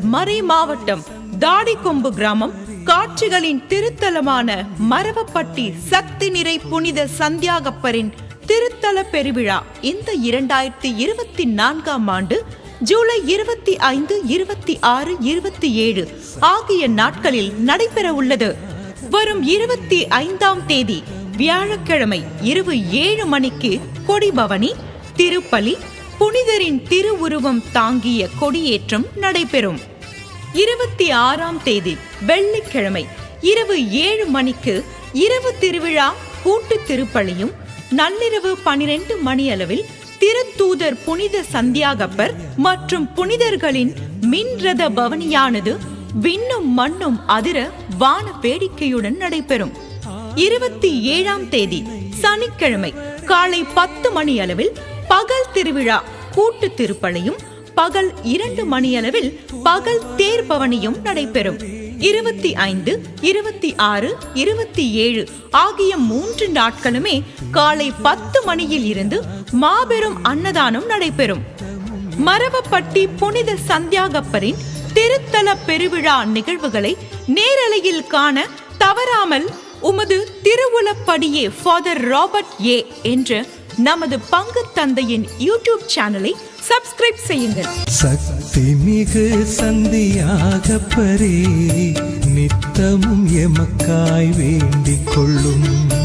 மறை மாவட்டம் தாடிக்கொம்பு கிராமம் காட்சிகளின் திருத்தலமான மரவப்பட்டி சக்தி நிறை புனித சந்தியாகப்பரின் திருத்தல பெருவிழா இந்த இரண்டாயிரத்தி இருபத்தி நான்காம் ஆண்டு ஜூலை இருபத்தி ஐந்து இருபத்தி ஆறு இருபத்தி ஏழு ஆகிய நாட்களில் நடைபெற உள்ளது. வரும் இருபத்தி ஐந்தாம் தேதி வியாழக்கிழமை இரவு ஏழு மணிக்கு கொடிபவனி திருப்பலி புனிதரின் திருவுருவம் தாங்கிய கொடியேற்றம் நடைபெறும். இருபத்தி ஆறாம் தேதி வெள்ளிக்கிழமை இரவு ஏழு மணிக்கு இரவு திருவிழா கூட்டு திருப்பலியும் நள்ளிரவு பனிரெண்டு மணியளவில் திருத்தூதர் புனித சந்தியாகப்பர் மற்றும் புனிதர்களின் மின்ரத பவனியானது விண்ணும் மண்ணும் அதிர வான வேடிக்கையுடன் நடைபெறும். இருபத்தி ஏழாம் தேதி சனிக்கிழமை காலை பத்து மணி அளவில் பகல் திருவிழா கூட்டு திருப்பலியும் பகல் இரண்டு மணியளவில் பகல் தேர் பவனியும் நடைபெறும். இருபத்தி ஐந்து இருபத்தி ஆறு இருபத்தி ஏழு ஆகிய மூன்று நாட்களுமே காலை பத்து மணியில் இருந்து மாபெரும் அன்னதானம் நடைபெறும். மரவப்பட்டி புனித சந்தியாகப்பரின் திருத்தல பெருவிழா நிகழ்வுகளை நேரலையில் காண தவறாமல் உமது திருவுலப்படியே ஃபாதர் ராபர்ட் ஏ. என்ற நமது பங்கு தந்தையின் யூடியூப் சேனலை சப்ஸ்கிரைப் செய்யுங்கள். சக்தி மிகு சந்தியாக பரே நித்தமும் எமக்காய் வேண்டிக் கொள்ளும்.